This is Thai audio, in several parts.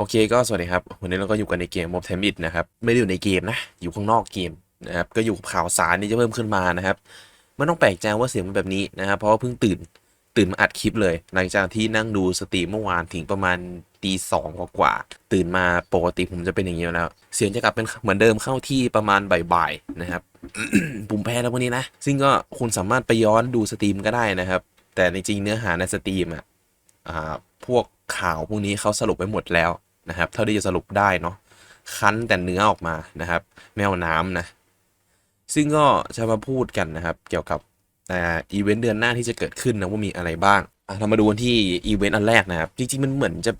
โอเคก็สวัสดีครับ วันนี้เราก็อยู่กันในเกม Mob t i m i t นะครับ ไม่ได้อยู่ในเกมนะ อยู่ข้างนอกเกมนะครับ ก็อยู่กับข่าวสารที่จะเพิ่มขึ้นมานะครับ ไม่ต้องแปลกใจว่าเสียงมันแบบนี้นะครับ เพราะว่าเพิ่งตื่น ตื่นมาอัดคลิปเลย หลังจากที่นั่งดูสตรีมเมื่อวานถึงประมาณตีสองกว่า ตื่นมาปกติผมจะเป็นอย่างนี้แล้ว เสียงจะกลับเป็นเหมือนเดิมเข้าที่ประมาณบ่ายๆนะครับปุ่มแพ้แล้ววันนี้นะ ซึ่งก็คุณสามารถไปย้อนดูสตรีมก็ได้นะครับ แต่ในจริงเนื้อหาในสตรีมอะพวกข่าวพวกนี้เขาสรุปไปหมดแล้ว นะครับ เท่าที่จะสรุปได้เนาะคั้นแต่เนื้อออกมานะครับแมวน้ำนะ ซึ่งก็จะมาพูดกันนะครับ เกี่ยวกับอ่าอีเวนต์เดือนหน้าที่จะเกิดขึ้นนะว่ามีอะไรบ้างเรามาดูกันที่อีเวนต์อันแรกนะครับ จริงๆมันเหมือนจะ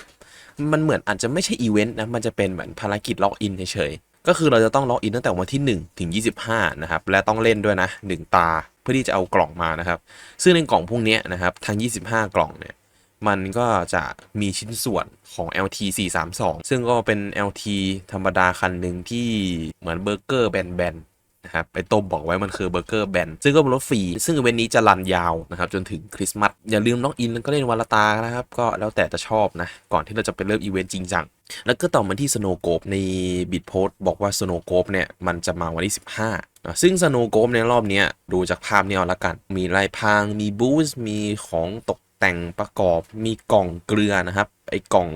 มันเหมือนอาจจะไม่ใช่อีเวนต์นะมันจะเป็นเหมือนภารกิจล็อกอินเฉยๆก็คือเราจะต้องล็อกอินตั้งแต่วันที่ 1 ถึง 25 นะครับ และต้องเล่นด้วยนะ 1 ตาเพื่อที่จะเอากล่องมานะครับ ซึ่งในกล่องพวกนี้นะครับทั้ง 25 กล่องเนี่ย มันก็จะมีชิ้นส่วนของ LT 432 ซึ่งก็เป็น LT ธรรมดาคันหนึ่งที่เหมือนเบอร์เกอร์แบนๆนะครับไปต้มบอกไว้มันคือเบอร์เกอร์แบนซึ่งก็เป็นรถฟรีซึ่งอีเวนต์นี้จะรันยาวนะครับ จนถึงคริสต์มาสอย่าลืมล็อกอินก็เล่นวันละตานะครับ ก็แล้วแต่จะชอบนะ ก่อนที่เราจะไปเริ่มอีเวนต์จริงจังแล้วก็ต่อมาที่สโนโกบในบิดโพสบอกว่าสโนโกบเนี่ยมันจะมาวันที่ 15นะซึ่งสโนโกบในรอบนี้ดูจากภาพเนี่ยเอาละกัน มีลายพรางมีบูสมีของตก แต่งประกอบมีกล่องเกลือนะครับ ไอ้กล่อง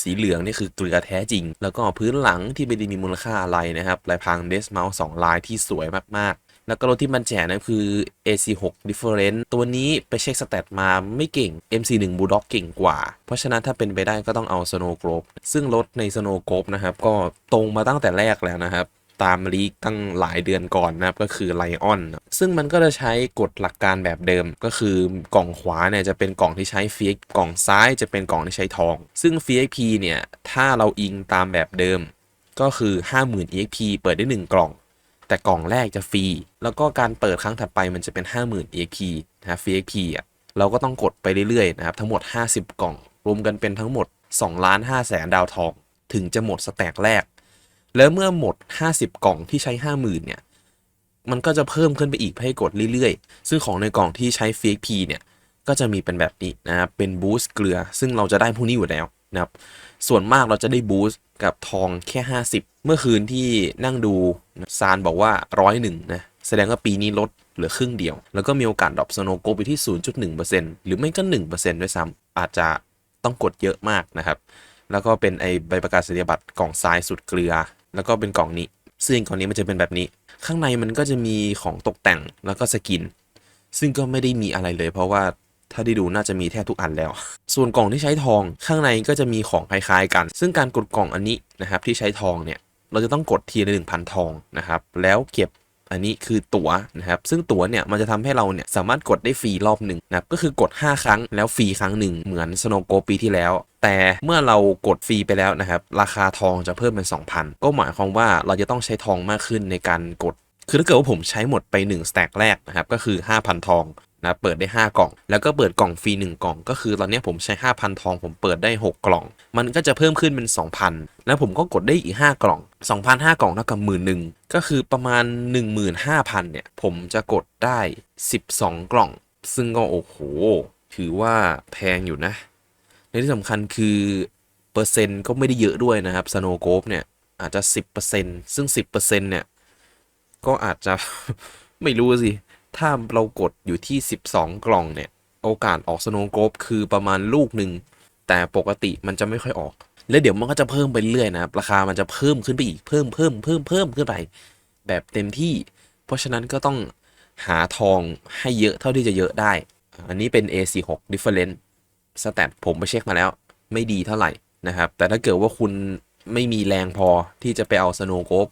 สีเหลืองนี่คือเกลือแท้จริง แล้วก็พื้นหลังที่ไม่ได้มีมูลค่าอะไรนะครับลายพางเดสเมาส์สองลายที่สวยมากๆ แล้วก็รถที่มันแจกนะคือ AC6 Different ตัวนี้ไปเช็คสเตตมาไม่เก่ง MC1 Bulldog เก่งกว่า เพราะฉะนั้นถ้าเป็นไปได้ก็ต้องเอา Snow Globe ซึ่งรถใน Snow Globe นะครับ ก็ตรงมาตั้งแต่แรกแล้วนะครับ ตามลีกตั้งหลายเดือนก่อนนะครับก็คือไลออนซึ่งมันก็จะใช้กฎหลักการแบบเดิม ก็คือกล่องขวาเนี่ยจะเป็นกล่องที่ใช้ฟีกกล่องซ้ายจะเป็นกล่องที่ใช้ทอง ซึ่ง FXP เนี่ยถ้าเราอิงตามแบบเดิม ก็คือ 50,000 EXP เปิดได้ 1 กล่อง แต่กล่องแรกจะฟรีแล้วก็การเปิดครั้งถัดไปมันจะเป็น 50,000 EXP นะครับ FXP อะเราก็ต้องกดไปเรื่อยๆนะครับทั้งหมด 50 กล่อง รวมกันเป็นทั้งหมด2ล้าน5แสนดาวทอง ถึงจะหมดสแต็กแรก แล้วเมื่อหมด 50 กล่องที่ใช้ 50,000เนี่ย มันก็จะเพิ่มขึ้นไปอีกให้กดเรื่อยๆ ซึ่งของในกล่องที่ใช้ FXP เนี่ยก็จะมีเป็นแบบนี้นะครับ เป็นบูสต์เกลือ ซึ่งเราจะได้พวกนี้อยู่แล้วนะครับ ส่วนมากเราจะได้บูสต์กับทองแค่ 50 เมื่อคืนที่นั่งดูซานบอกว่าร้อยหนึ่งนะ แสดงว่าปีนี้ลดเหลือครึ่งเดียว แล้วก็มีโอกาสดรอปสโนโกไปที่ 0.1%หรือไม่ก็ 1%ด้วยซ้ำอาจจะต้องกดเยอะมากนะครับ แล้วก็เป็นไอใบประกาศนียบัตรกล่องทรายสุดเกลือ แล้วก็เป็นกล่องนี้ ซึ่งกล่องนี้มันจะเป็นแบบนี้ ข้างในมันก็จะมีของตกแต่งแล้วก็สกิน ซึ่งก็ไม่ได้มีอะไรเลย เพราะว่าถ้าได้ดูน่าจะมีแทบทุกอันแล้ว ส่วนกล่องที่ใช้ทองข้างในก็จะมีของคล้ายๆกัน ซึ่งการกดกล่องอันนี้นะครับที่ใช้ทองเนี่ยเราจะต้องกดทีละหนึ่งพันทองนะครับแล้วเก็บ อันนี้คือตั๋วนะครับ ซึ่งตั๋วเนี่ยมันจะทำให้เราเนี่ยสามารถกดได้ฟรีรอบหนึ่งนะครับ ก็คือกด 5 ครั้งแล้วฟรีครั้งหนึ่งเหมือนสโนโกปีที่แล้ว แต่เมื่อเรากดฟรีไปแล้วนะครับ ราคาทองจะเพิ่มเป็น 2,000 ก็หมายความว่าเราจะต้องใช้ทองมากขึ้นในการกด คือถ้าเกิดว่าผมใช้หมดไป1สแต็กแรกนะครับ ก็คือ 5,000 ทอง นะเปิดได้ 5 กล่อง แล้วก็เปิดกล่องฟรี1กล่อง ก็คือตอนนี้ผมใช้ 5,000 ทอง ผมเปิดได้ 6 กล่อง มันก็จะเพิ่มขึ้นเป็น 2,000 แล้วผมก็กดได้อีก 5 กล่อง 2,000 5กล่องเท่ากับหมื่นหนึ่งก็คือประมาณ 15,000 เนี่ย ผมจะกดได้ 12 กล่อง ซึ่งก็โอ้โห ถือว่าแพงอยู่นะ ในที่สำคัญคือเปอร์เซ็นต์ก็ไม่ได้เยอะด้วยนะครับสโนโกฟเนี่ยอาจจะ 10%ซึ่ง 10%เนี่ยก็อาจจะ ไม่รู้สิ ถ้าเรากดอยู่ที่ 12 กล่องเนี่ย โอกาสออกสโนโกบคือประมาณลูกหนึ่ง แต่ปกติมันจะไม่ค่อยออก แล้วเดี๋ยวมันก็จะเพิ่มไปเรื่อยนะครับราคามันจะเพิ่มขึ้นไปอีกเพิ่มเพิ่มเพิ่มเพิ่มขึ้นไป แบบเต็มที่ เพราะฉะนั้นก็ต้องหาทองให้เยอะเท่าที่จะเยอะได้ อันนี้เป็น A46 Different สแตทผมไปเช็คมาแล้ว ไม่ดีเท่าไหร่นะครับ แต่ถ้าเกิดว่าคุณไม่มีแรงพอที่จะไปเอาสโนโกบ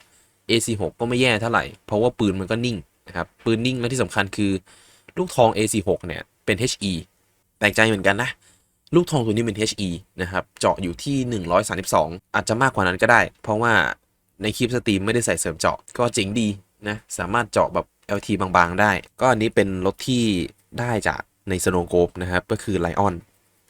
A46 ก็ไม่แย่เท่าไหร่ เพราะว่าปืนมันก็นิ่ง นะครับปืนนิ่งและที่สำคัญคือ ลูกทอง A46 เนี่ยเป็น HE แปลกใจเหมือนกันนะ ลูกทองตัวนี้เป็น HE นะครับเจาะอยู่ที่ 132 อาจจะมากกว่านั้นก็ได้ เพราะว่าในคลิปสตรีมไม่ได้ใส่เสริมเจาะก็เจ๋งดีนะสามารถเจาะแบบ LT บางๆ ได้ ก็อันนี้เป็นรถที่ได้จากในสโนโกบนะครับก็คือไลออน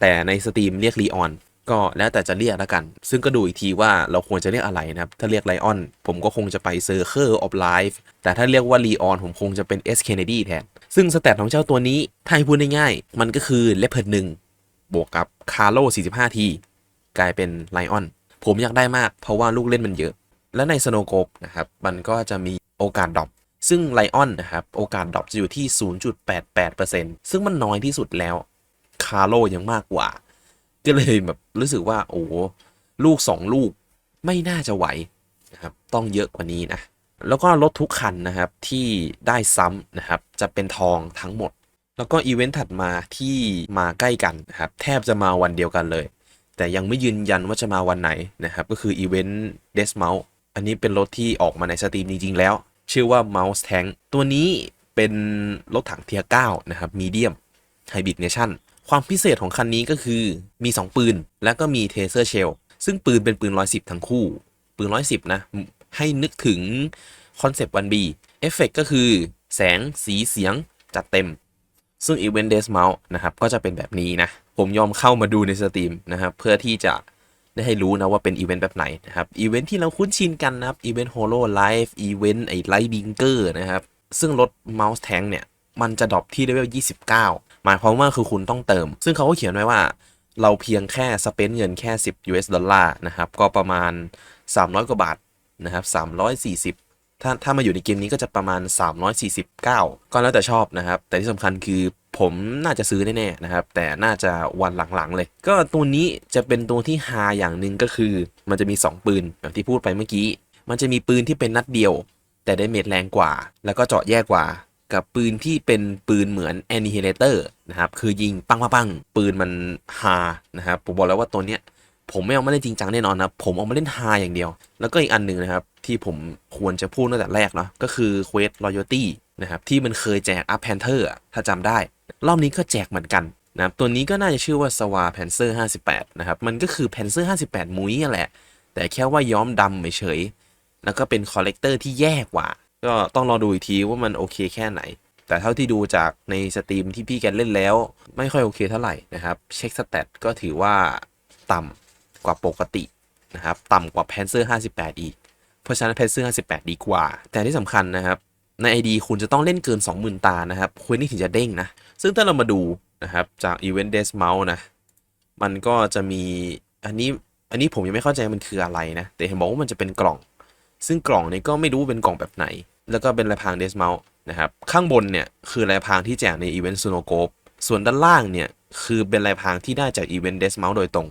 แต่ในสตรีมเรียกลีออน ก็แล้วแต่จะเรียกแล้วกัน ซึ่งก็ดูอีกทีว่าเราควรจะเรียกอะไรนะครับ ถ้าเรียกไลออนผมก็คงจะไปเซอร์เ e อร์ออฟไลฟ์แต่ถ้าเรียกว่าลีออนผมคงจะเป็น S Kennedy แทน ซึ่งสแตทของเจ้าตัวนี้ถ้าให้พูดง่ายๆ มันก็คือเลเพิร์ดหนึ่งบวกกับคาร์โล45 ที กลายเป็นไลออนผมอยากได้มากเพราะว่าลูกเล่นมันเยอะ และในสโนโกบนะครับมันก็จะมีโอกาสดรอปซึ่งไลออนนะครับโอกาสดรอปจะอยู่ที่ 0.88%ซึ่งมันน้อยที่สุดแล้วคาร์โลยังมากกว่า ก็เลยแบบรู้สึกว่าโอ้ลูก 2 ลูกไม่น่าจะไหวนะครับต้องเยอะกว่านี้นะแล้วก็รถทุกคันนะครับที่ได้ซ้ำนะครับจะเป็นทองทั้งหมด แล้วก็อีเวนต์ถัดมาที่มาใกล้กันนะครับแทบจะมาวันเดียวกันเลย แต่ยังไม่ยืนยันว่าจะมาวันไหนนะครับก็คืออีเวนต์เดสเมลอันนี้เป็นรถที่ออกมาในสตรีมจริง ๆ แล้ว ชื่อว่า Mouse Tank ตัวนี้เป็นรถถังเทียร์9นะครับมีเดียมไฮบริดเนชั่น ความพิเศษของคันนี้ก็คือมี 2 ปืน แล้วก็มีเทเซอร์เชล ซึ่งปืนเป็นปืน 110 ทั้งคู่ ปืน 110 นะ ให้นึกถึงคอนเซปต์วันบีเอฟเฟกก็คือแสงสีเสียงจัดเต็ม ซึ่ง Event Days Mount นะครับ ก็จะเป็นแบบนี้นะ ผมยอมเข้ามาดูในสตรีมนะครับ เพื่อที่จะได้ให้รู้นะว่าเป็นอีเวนต์แบบไหนนะครับ อีเวนต์ที่เราคุ้นชินกันนะครับ อีเวนต์ Holo Live อีเวนต์ไอไลท์บิงเกอร์นะครับ ซึ่งรถ Mouse Tank เนี่ย มันจะดรอปที่เลเวล 29 หมายความว่าคือคุณต้องเติม ซึ่งเขาก็เขียนไว้ว่า เราเพียงแค่สเปนเงินแค่ 10 US ดอลลาร์นะครับก็ประมาณ 300 กว่าบาทนะครับ340ถ้าถ้ามาอยู่ในเกมนี้ก็จะประมาณ 349 ก็แล้วแต่ชอบนะครับ แต่ที่สำคัญคือผมน่าจะซื้อแน่ๆนะครับ แต่น่าจะวันหลังๆเลย ก็ตัวนี้จะเป็นตัวที่ฮาอย่างหนึ่งก็คือ มันจะมี 2 ปืนแบบที่พูดไปเมื่อกี้ มันจะมีปืนที่เป็นนัดเดียว แต่ได้เม็ดแรงกว่า แล้วก็เจาะแย่กว่า กับปืนที่เป็นปืนเหมือน Annihilator นะครับ คือยิงปังปังปังปืนมันฮานะครับ ผมบอกแล้วว่าตัวเนี้ย ผมไม่เอามาเล่นจริงจังแน่นอนนะผมเอามาเล่นฮาอย่างเดียว แล้วก็อีกอันหนึ่งนะครับ ที่ผมควรจะพูดตั้งแต่แรกเนาะก็คือ Quest Loyalty นะครับ ที่มันเคยแจก Up Panther อะถ้าจำได้ รอบนี้ก็แจกเหมือนกันนะครับตัวนี้ก็น่าจะชื่อว่า Swa Panzer 58 นะครับ มันก็คือ Panzer 58 มุ้ยนั่นแหละ แต่แค่ว่าย้อมดำเฉยแล้วก็เป็นคอลเลกเตอร์ที่แย่กว่า ก็ต้องรอดูอีกทีว่ามันโอเคแค่ไหน แต่เท่าที่ดูจากในสตรีมที่พี่แกเล่นแล้ว ไม่ค่อยโอเคเท่าไหร่นะครับ เช็คสเตตก็ถือว่าต่ำกว่าปกตินะครับ ต่ำกว่า Panzer 58 อีก เพราะฉะนั้น Panzer 58 ดีกว่า แต่ที่สำคัญนะครับใน ID คุณจะต้องเล่นเกิน 20,000 ตานะครับคุณนี่ถึงจะเด้งนะ ซึ่งถ้าเรามาดูนะครับจาก Event Desk Mount นะ มันก็จะมีอันนี้อันนี้ผมยังไม่เข้าใจมันคืออะไรนะ แต่เห็นบอกว่ามันจะเป็นกล่อง ซึ่งกล่องนี้ก็ไม่รู้เป็นกล่องแบบไหน แล้วก็เป็นลายพรางเดสเมลนะครับข้างบนเนี่ยคือลายพรางที่แจกในอีเวนต์ซูโนโกบส่วนด้านล่างเนี่ยคือเป็นลายพรางที่ได้จากอีเวนต์เดสเมลโดยตรง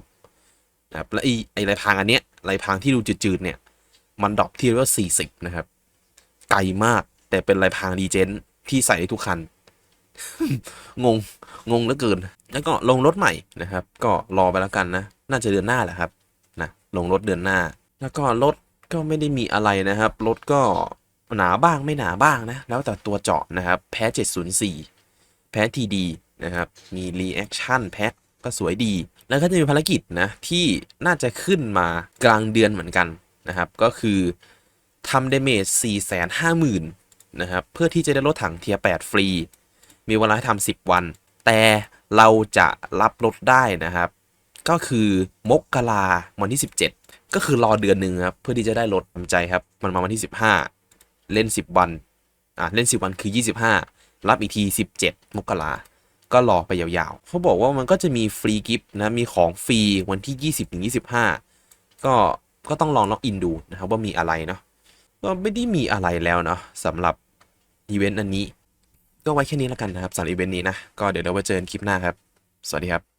นะครับและไอไอลายพรางอันเนี้ยลายพรางที่ดูจืดๆเนี่ยมันดรอปที่เลเวล40 นะครับ ไกลมากแต่เป็นลายพรางดีเจนที่ใส่ได้ทุกคัน งง งงเหลือเกิน แล้วก็ลงรถใหม่นะครับ ก็รอไปแล้วกันนะ น่าจะเดือนหน้าแหละครับ นะ ลงรถเดือนหน้า แล้วก็รถ ก็ไม่ได้มีอะไรนะครับ รถก็หนาบ้างไม่หนาบ้างนะ แล้วแต่ตัวเจาะนะครับ แพ้ 704 แพ้ทีดีนะครับ มีรีแอคชั่นแพ็คก็สวยดี แล้วก็จะมีภารกิจนะ ที่น่าจะขึ้นมากลางเดือนเหมือนกันนะครับ ก็คือทำเดเมจ450,000นะครับ เพื่อที่จะได้รถถังเทียร์8ฟรี มีเวลาให้ทำ10 วัน แต่เราจะรับรถได้นะครับ ก็คือมกราวันที่ 17 ก็คือรอเดือนหนึ่งครับ เพื่อที่จะได้รถทำใจครับ มันมาวันที่ 15 เล่น 10 วัน อะ เล่น 10 วันคือ 25 รับอีกที 17 มกราก็รอไปยาวๆ เขาบอกว่ามันก็จะมีฟรีกิฟต์นะ มีของฟรีวันที่ 20ถึง25 ก็ ก็ต้องลองล็อกอินดูนะครับว่ามีอะไรเนาะ ก็ไม่ได้มีอะไรแล้วเนาะสำหรับอีเวนต์อันนี้ ก็ไว้แค่นี้แล้วกันนะครับสำหรับอีเวนต์นี้นะ ก็เดี๋ยวเราไว้เจอกันคลิปหน้าครับ สวัสดีครับ